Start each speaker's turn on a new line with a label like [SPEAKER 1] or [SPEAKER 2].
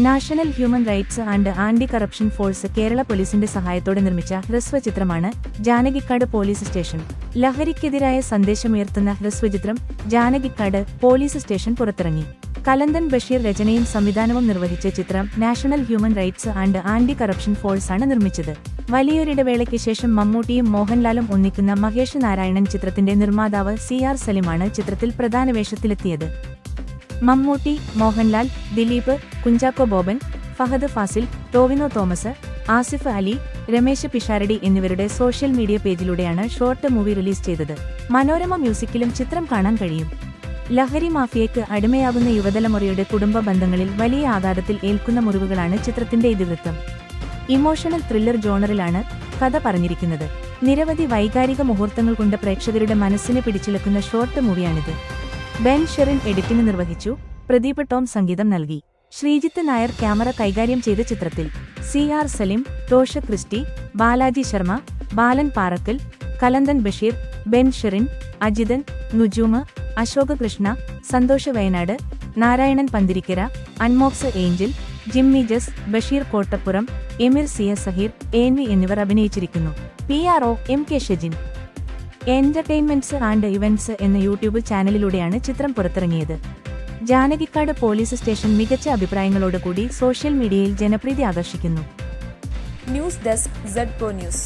[SPEAKER 1] National human rights and anti corruption force Kerala പോലീസിന്റെ സഹായത്തോടെ നിർമ്മിച്ച ഹ്രസ്വചിത്രമാണ് ജാനകിക്കാട് പോലീസ് സ്റ്റേഷൻ. ലഹരിക്കെതിരായ സന്ദേശമുയർത്തുന്ന ഹ്രസ്വചിത്രം ജാനകിക്കാട് പോലീസ് സ്റ്റേഷൻ പുറത്തിറങ്ങി. കലന്തൻ ബഷീർ രചനയും സംവിധാനവും നിർവഹിച്ച ചിത്രം national human rights and anti corruption force ആണ് നിർമ്മിച്ചത്. വലിയൊരിടവേളയ്ക്ക് ശേഷം മമ്മൂട്ടിയും മോഹൻലാലും ഒന്നിക്കുന്ന മഹേഷ് നാരായണൻ ചിത്രത്തിന്റെ നിർമ്മാതാവ് സി ആർ സലിമാണ് ചിത്രത്തിൽ പ്രധാന വേഷത്തിലെത്തിയത്. മമ്മൂട്ടി മോഹൻലാൽ ദിലീപ് കുഞ്ചാക്കോ ബോബൻ ഫഹദ് ഫാസിൽ ടോവിനോ തോമസ് ആസിഫ് അലി രമേശ് പിഷാരടി എന്നിവരുടെ സോഷ്യൽ മീഡിയ പേജിലൂടെയാണ് ഷോർട്ട് മൂവി റിലീസ് ചെയ്തത്. മനോരമ മ്യൂസിക്കിലും ചിത്രം കാണാൻ കഴിയും. ലഹരി മാഫിയയ്ക്ക് അടിമയാകുന്ന യുവതലമുറയുടെ കുടുംബ ബന്ധങ്ങളിൽ വലിയ ആഘാതത്തിൽ ഏൽക്കുന്ന മുറിവുകളാണ് ചിത്രത്തിന്റെ ഇതിവൃത്തം. ഇമോഷണൽ ത്രില്ലർ ജോണറിലാണ് കഥ പറഞ്ഞിരിക്കുന്നത്. നിരവധി വൈകാരിക മുഹൂർത്തങ്ങൾ കൊണ്ട് പ്രേക്ഷകരുടെ മനസ്സിനെ പിടിച്ചെടുക്കുന്ന ഷോർട്ട് മൂവിയാണിത്. ബെൻ ഷെറിൻ എഡിറ്റിംഗ് നിർവഹിച്ചു. പ്രദീപ് ടോം സംഗീതം നൽകി. ശ്രീജിത്ത് നായർ ക്യാമറ കൈകാര്യം ചെയ്ത ചിത്രത്തിൽ C R Salim Tosha Christy Balaji Sharma Balan Parakkal Kalanthan Basheer Ben Sherin Ajithan Nujoom Ashok Krishna Santhosha Wayanad Narayanan Panthirikkara Anmox Angel Jimmy Jas Basheer Kottappuram Emir C Siya Saheer N എന്നിവർ അഭിനയിച്ചിരിക്കുന്നു. P R O M K Shejin entertainments and events എന്ന YouTube ചാനലിലൂടെയാണ് ചിത്രം പുറത്തിറങ്ങിയത്. Janakikkad police station മികച്ച അഭിപ്രായങ്ങളോടുകൂടി social മീഡിയയിൽ ജനപ്രീതി ആകർഷിക്കുന്നു.
[SPEAKER 2] News desk Z news